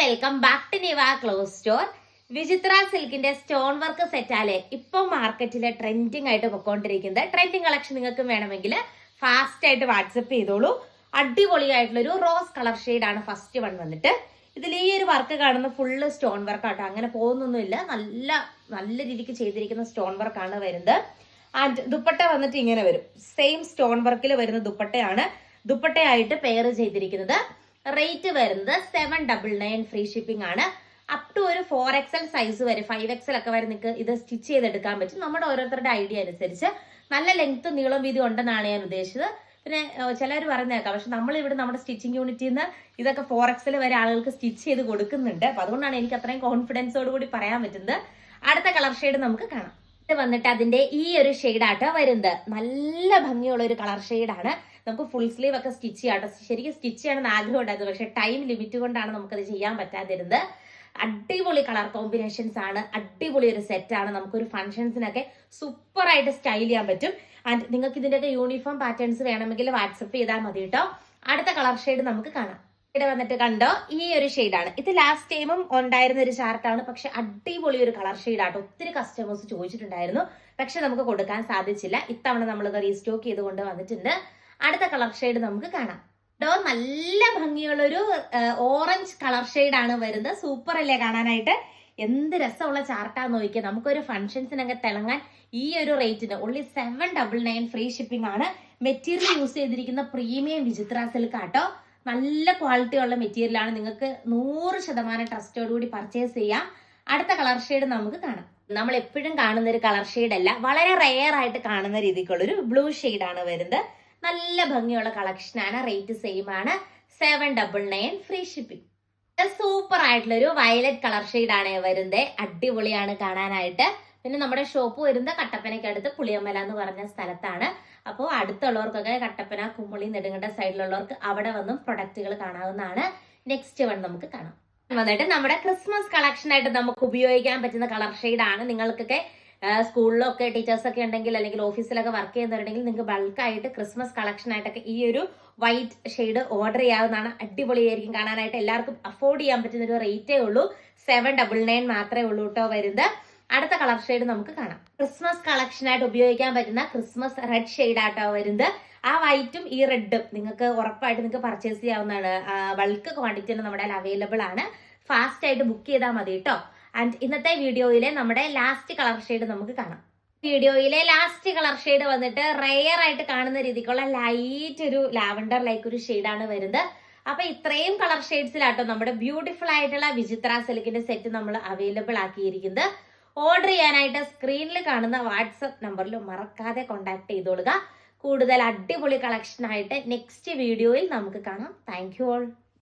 Welcome back to Niva clothes store Vichitra സിൽക്കിന്റെ stone work സെറ്റാലെ ഇപ്പൊ മാർക്കറ്റിലെ trending ആയിട്ട് പൊക്കോണ്ടിരിക്കുന്നത്. Trending collection നിങ്ങൾക്ക് വേണമെങ്കിൽ ഫാസ്റ്റ് ആയിട്ട് വാട്സപ്പ് ചെയ്തോളൂ. അടിപൊളിയായിട്ടുള്ള ഒരു റോസ് കളർ ആണ് ഫസ്റ്റ് വൺ വന്നിട്ട്. ഇതിൽ ഈ ഒരു വർക്ക് കാണുന്ന ഫുള്ള് സ്റ്റോൺ വർക്ക് ആട്ടോ. അങ്ങനെ പോകുന്നൊന്നുമില്ല. നല്ല നല്ല രീതിക്ക് ചെയ്തിരിക്കുന്ന സ്റ്റോൺ വർക്കാണ് വരുന്നത്. ആൻഡ് ദുപ്പട്ട വന്നിട്ട് ഇങ്ങനെ വരും. സെയിം സ്റ്റോൺ വർക്കിൽ വരുന്ന ദുപ്പട്ടയാണ്. ദുപ്പട്ടയായിട്ട് പെയർ ചെയ്തിരിക്കുന്നത്. റേറ്റ് വരുന്നത് seven double nine free shipping ആണ്. അപ് ടു ഒരു ഫോർ എക്സൽ സൈസ് വരെ ഫൈവ് എക്സൽ ഒക്കെ വരെ നിങ്ങൾക്ക് ഇത് സ്റ്റിച്ച് ചെയ്തെടുക്കാൻ പറ്റും. നമ്മുടെ ഓരോരുത്തരുടെ ഐഡിയ അനുസരിച്ച്. നല്ല ലെങ്ത് നീളം വീതി ഉണ്ടെന്നാണ് ഞാൻ ഉദ്ദേശിച്ചത്. പിന്നെ ചിലർ പറഞ്ഞേക്കാം. പക്ഷെ നമ്മൾ ഇവിടെ നമ്മുടെ സ്റ്റിച്ചിങ് യൂണിറ്റിൽ നിന്ന് ഇതൊക്കെ ഫോർ എക്സൽ വരെ ആളുകൾക്ക് സ്റ്റിച്ച് ചെയ്ത് കൊടുക്കുന്നുണ്ട്. അപ്പൊ അതുകൊണ്ടാണ് എനിക്ക് അത്രയും കോൺഫിഡൻസോട് കൂടി പറയാൻ പറ്റുന്നത്. അടുത്ത കളർ ഷെയ്ഡ് നമുക്ക് കാണാം. വന്നിട്ട് അതിന്റെ ഈ ഒരു ഷെയ്ഡാട്ടോ വരുന്നത്. നല്ല ഭംഗിയുള്ള ഒരു കളർ ഷെയ്ഡാണ് നമുക്ക് ഫുൾ സ്ലീവ് ഒക്കെ സ്റ്റിച്ച് ചെയ്യാട്ടോ ശരിക്കും സ്റ്റിച്ച് ചെയ്യണമെന്ന് ആഗ്രഹം ഉണ്ടായിരുന്നു പക്ഷെ ടൈം ലിമിറ്റ് കൊണ്ടാണ് നമുക്കത് ചെയ്യാൻ പറ്റാതിരുന്നത്. അടിപൊളി കളർ കോമ്പിനേഷൻസ് ആണ്. അടിപൊളി ഒരു സെറ്റ് ആണ്. നമുക്കൊരു ഫംഗ്ഷൻസിനൊക്കെ സൂപ്പർ ആയിട്ട് സ്റ്റൈൽ ചെയ്യാൻ പറ്റും. ആൻഡ് നിങ്ങൾക്ക് ഇതിന്റെയൊക്കെ യൂണിഫോം പാറ്റേൺസ് വേണമെങ്കിൽ വാട്സപ്പ് ചെയ്താൽ മതി കേട്ടോ അടുത്ത കളർ ഷെയ്ഡ് നമുക്ക് കാണാം. ഇവിടെ വന്നിട്ട് കണ്ടോ? ഈ ഒരു ഷെയ്ഡാണ് ഇത് ലാസ്റ്റ് ടൈമും ഉണ്ടായിരുന്ന ഒരു ചാർട്ടാണ് പക്ഷെ അടിപൊളി ഒരു കളർ ഷെയ്ഡാട്ടോ ഒത്തിരി കസ്റ്റമേഴ്സ് ചോദിച്ചിട്ടുണ്ടായിരുന്നു. പക്ഷെ നമുക്ക് കൊടുക്കാൻ സാധിച്ചില്ല. ഇത്തവണ നമ്മളിത് റീസ്റ്റോക്ക് ചെയ്തുകൊണ്ട് വന്നിട്ടുണ്ട്. അടുത്ത കളർ ഷെയ്ഡ് നമുക്ക് കാണാം. ഡോ നല്ല ഭംഗിയുള്ളൊരു ഓറഞ്ച് കളർ ഷെയ്ഡാണ് വരുന്നത്. സൂപ്പർ അല്ലേ കാണാനായിട്ട്? എന്ത് രസമുള്ള ചാർട്ടാന്ന് നോക്കിയാൽ നമുക്കൊരു ഫംഗ്ഷൻസിനൊക്കെ തിളങ്ങാൻ ഈ ഒരു റേറ്റിന് only seven double nine free shipping ആണ്. മെറ്റീരിയൽ യൂസ് ചെയ്തിരിക്കുന്ന പ്രീമിയം വിചിത്ര സിൽക്ക് ആട്ടോ. നല്ല ക്വാളിറ്റി ഉള്ള മെറ്റീരിയലാണ് നിങ്ങൾക്ക് നൂറ് ശതമാനം ട്രസ്റ്റോട് കൂടി പർച്ചേസ് ചെയ്യാം. അടുത്ത കളർ ഷെയ്ഡ് നമുക്ക് കാണാം. നമ്മൾ എപ്പോഴും കാണുന്ന ഒരു കളർ ഷെയ്ഡ് അല്ല വളരെ റെയർ ആയിട്ട് കാണുന്ന രീതിക്കുള്ള ഒരു ബ്ലൂ ആണ് വരുന്നത്. നല്ല ഭംഗിയുള്ള കളക്ഷനാണ് റേറ്റ് സെയിം ആണ്. Seven double nine free shipping super ആയിട്ടുള്ള ഒരു വയലറ്റ് കളർ ഷെയ്ഡ് ആണ് വരുന്നത്. അടിപൊളിയാണ് കാണാനായിട്ട്. പിന്നെ നമ്മുടെ ഷോപ്പ് വരുന്നത് കട്ടപ്പനയ്ക്കടുത്ത് പുളിയമ്മല എന്ന് പറഞ്ഞ സ്ഥലത്താണ്. അപ്പോൾ അടുത്തുള്ളവർക്കൊക്കെ കട്ടപ്പന കുമ്മളി നെടുങ്കണ്ട സൈഡിലുള്ളവർക്ക് അവിടെ വന്നും പ്രൊഡക്റ്റുകൾ കാണാവുന്നതാണ്. നെക്സ്റ്റ് വൺ നമുക്ക് കാണാം. വന്നിട്ട് നമ്മുടെ ക്രിസ്മസ് കളക്ഷൻ ആയിട്ട് നമുക്ക് ഉപയോഗിക്കാൻ പറ്റുന്ന കളർ ആണ്. നിങ്ങൾക്കൊക്കെ സ്കൂളിലൊക്കെ ടീച്ചേഴ്സ് ഒക്കെ ഉണ്ടെങ്കിൽ അല്ലെങ്കിൽ ഓഫീസിലൊക്കെ വർക്ക് ചെയ്യുന്നുണ്ടെങ്കിൽ നിങ്ങൾക്ക് ബൾക്കായിട്ട് ക്രിസ്മസ് കളക്ഷൻ ആയിട്ടൊക്കെ ഈ ഒരു വൈറ്റ് ഷെയ്ഡ് ഓർഡർ ചെയ്യാവുന്നതാണ്. അടിപൊളിയായിരിക്കും കാണാനായിട്ട്. എല്ലാവർക്കും അഫോർഡ് ചെയ്യാൻ പറ്റുന്ന ഒരു റേറ്റേ ഉള്ളൂ. സെവൻ ഡബിൾ നയൻ മാത്രമേ ഉള്ളൂ കേട്ടോ വരുന്നത്. അടുത്ത കളർ ഷെയ്ഡ് നമുക്ക് കാണാം. ക്രിസ്മസ് കളക്ഷൻ ആയിട്ട് ഉപയോഗിക്കാൻ പറ്റുന്ന ക്രിസ്മസ് റെഡ് ഷെയ്ഡ് ആട്ടോ വരുന്നത്. ആ വൈറ്റും ഈ റെഡും നിങ്ങൾക്ക് ഉറപ്പായിട്ട് നിങ്ങൾക്ക് പർച്ചേസ് ചെയ്യാവുന്നതാണ്. ബൾക്ക് ക്വാണ്ടിറ്റി നമ്മുടെ അവൈലബിൾ ആണ്. ഫാസ്റ്റ് ആയിട്ട് ബുക്ക് ചെയ്താൽ മതി കേട്ടോ ആൻഡ് ഇന്നത്തെ വീഡിയോയിലെ നമ്മുടെ ലാസ്റ്റ് കളർ ഷെയ്ഡ് നമുക്ക് കാണാം. വീഡിയോയിലെ ലാസ്റ്റ് കളർ ഷെയ്ഡ് വന്നിട്ട് റെയർ ആയിട്ട് കാണുന്ന രീതിക്കുള്ള ലൈറ്റ് ഒരു ലാവൻഡർ ലൈക്ക് ഒരു ഷെയ്ഡാണ് വരുന്നത്. അപ്പൊ ഇത്രയും കളർ ഷെയ്ഡ്സിലാട്ടോ നമ്മുടെ ബ്യൂട്ടിഫുൾ ആയിട്ടുള്ള വിചിത്ര സിൽക്കിന്റെ സെറ്റ് നമ്മൾ അവൈലബിൾ ആക്കിയിരിക്കുന്നത്. ഓർഡർ ചെയ്യാനായിട്ട് സ്ക്രീനിൽ കാണുന്ന വാട്സപ്പ് നമ്പറിൽ മറക്കാതെ കോൺടാക്ട് ചെയ്തോളുക. കൂടുതൽ അടിപൊളി കളക്ഷൻ ആയിട്ട് നെക്സ്റ്റ് വീഡിയോയിൽ നമുക്ക് കാണാം. Thank you all